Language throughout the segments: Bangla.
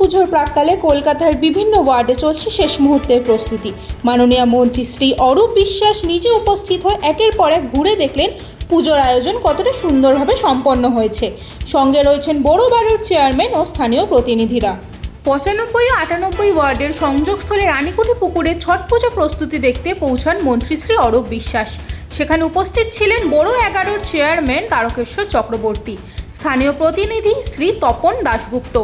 পুজোর প্রাককালে কলকাতার বিভিন্ন ওয়ার্ডে চলছে শেষ মুহূর্তের প্রস্তুতি। মাননীয় মন্ত্রী শ্রী অরূপ বিশ্বাস নিজে উপস্থিত হয়ে একের পর এক ঘুরে দেখলেন পুজোর আয়োজন কতটা সুন্দরভাবে সম্পন্ন হয়েছে। সঙ্গে রয়েছেন বড় বাড়ির চেয়ারম্যান ও স্থানীয় প্রতিনিধিরা। পঁচানব্বই ও আটানব্বই ওয়ার্ডের সংযোগস্থলে রানীকুঠি পুকুরে ছট পুজো প্রস্তুতি দেখতে পৌঁছান মন্ত্রী শ্রী অরূপ বিশ্বাস। সেখানে উপস্থিত ছিলেন বড় এগারোর চেয়ারম্যান তারকেশ্বর চক্রবর্তী। স্থানীয় প্রতিনিধি শ্রী তপন দাশগুপ্ত।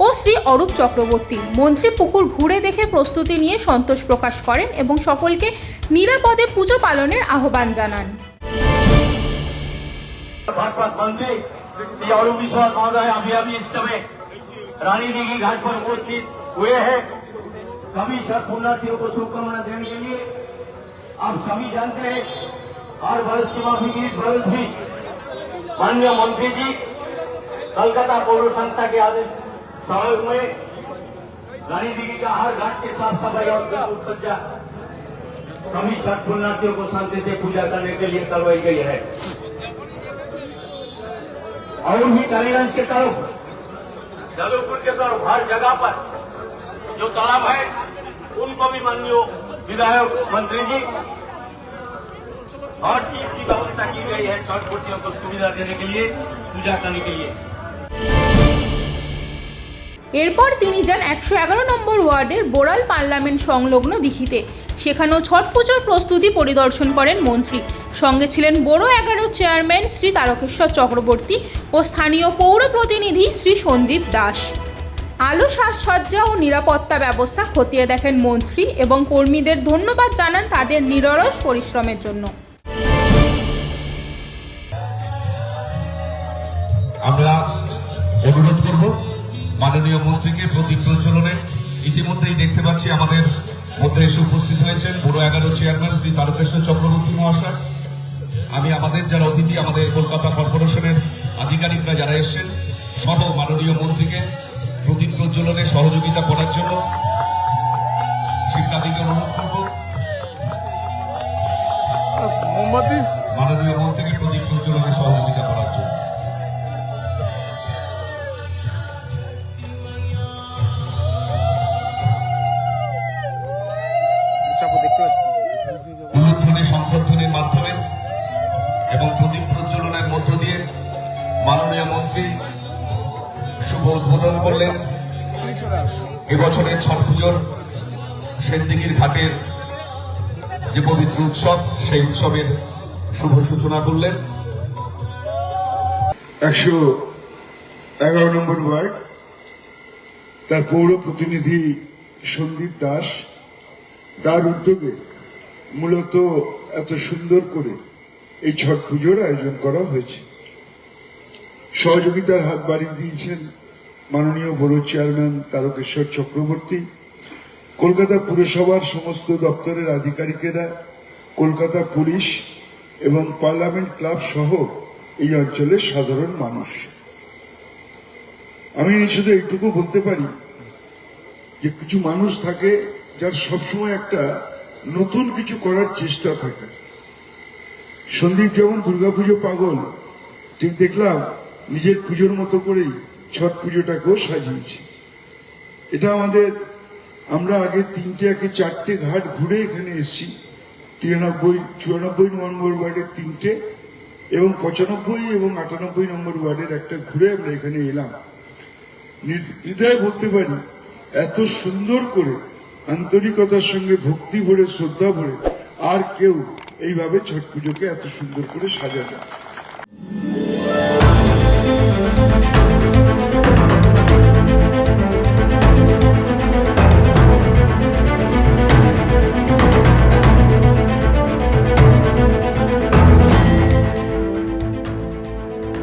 ও শ্রী অরূপ চক্রবর্তী মন্ত্রী পুকুর ঘুরে দেখে প্রস্তুতি নিয়ে সন্তোষ প্রকাশ করেন এবং সকলকে নিরাপদে পুজো পালনের আহ্বান জানান भाजपा मंत्री श्री अरूप विश्वास महोदय अभी अभी इस समय रानी देवी घाट पर उपस्थित हुए हैं सभी छठ पुण्यार्थियों को शुभकामना देने के लिए आप सभी जानते हैं हर वर्ष की माफी की इस वर्ष भी माननीय मंत्री जी कलकत्ता पौर संस्था के आदेश सहयोग में रानी देवी का हर घाट के साफ़ सफ़ाई और सज्जा सभी छठ पुण्यार्थियों को शांति से पूजा करने के लिए करवाई गई है। और भी कालीगंज के तरफ़, जबलपुर के तरफ़, हर जगह पर जो तालाब है, उनको भी माननीय विधायक मंत्री जी, हर चीज़ की व्यवस्था की गई है, छठ पूर्तियों को सुविधा देने के लिए, पूजा करने के लिए। এরপর তিনি যান একশো এগারো নম্বর ওয়ার্ডের বোড়াল পার্লামেন্ট সংলগ্ন দিঘিতে। সেখানেও ছট পুজোর প্রস্তুতি পরিদর্শন করেন মন্ত্রী। সঙ্গে ছিলেন বড় এগারো চেয়ারম্যান শ্রী তারকেশ্বর চক্রবর্তী ও স্থানীয় পৌর প্রতিনিধি শ্রী সন্দীপ দাস। আলো সাজসজ্জা ও নিরাপত্তা ব্যবস্থা খতিয়ে দেখেন মন্ত্রী এবং কর্মীদের ধন্যবাদ জানান তাদের নিরলস পরিশ্রমের জন্য। আমরা অনুরোধ করব মাননীয় মন্ত্রীকে প্রদীপ প্রজ্বলনে ইতিমধ্যেই দেখতে পাচ্ছি আমাদের মধ্যে এসে উপস্থিত হয়েছেন বড় এগারো চেয়ারম্যান শ্রী তারকেশ্বর চক্রবর্তী মহাশয়। আমি আমাদের যারা অতিথি, আমাদের কলকাতা কর্পোরেশনের আধিকারিকরা যারা এসেছেন, সহ মাননীয় মন্ত্রীকে প্রদীপ প্রজ্বলনে সহযোগিতা করার জন্য শিক্ষাদিকে অনুরোধ করব। মন্ত্রী শুভ উদ্বোধন করলেন এবছরের ছট পুজোর সেন্দিগির ঘাটের যে পবিত্র উৎসব, সেই উৎসবের শুভ সূচনা করলেন। একশো এগারো নম্বর ওয়ার্ড, তার পৌর প্রতিনিধি সন্দীপ দাস, তার উদ্যোগে মূলত এত সুন্দর করে এই ছট পুজোর আয়োজন করা হয়েছে। সহযোগিতার হাত বাড়িয়ে দিয়েছেন মাননীয় বড় চেয়ারম্যান তারকেশ্বর চক্রবর্তী। কলকাতা পুরসভার সমস্ত দপ্তরের আধিকারিকেরা, কলকাতা পুলিশ এবং পার্লামেন্ট ক্লাব সহ এই অঞ্চলের সাধারণ মানুষ। আমি শুধু এইটুকু বলতে পারি যে কিছু মানুষ থাকে যার সবসময় একটা নতুন কিছু করার চেষ্টা থাকে। সন্দীপ যেমন দুর্গাপুজো পাগল, ঠিক দেখলাম নিজের পুজোর মতো করেই ছট পুজোটাকেও সাজিয়েছি। এটা আমাদের, আমরা আগে তিনটে আগে চারটে ঘাট ঘুরে এখানে এসেছি। তিরানব্বই, চুরানব্বই নম্বর ওয়ার্ডের তিনটে এবং পঁচানব্বই এবং আটানব্বই নম্বর ওয়ার্ডের একটা ঘুরে আমরা এখানে এলাম। হৃদয়ে বলতে পারি, এত সুন্দর করে, আন্তরিকতার সঙ্গে, ভক্তি ভরে, শ্রদ্ধা ভরে, আর কেউ এইভাবে ছট পুজোকে এত সুন্দর করে সাজাবে না।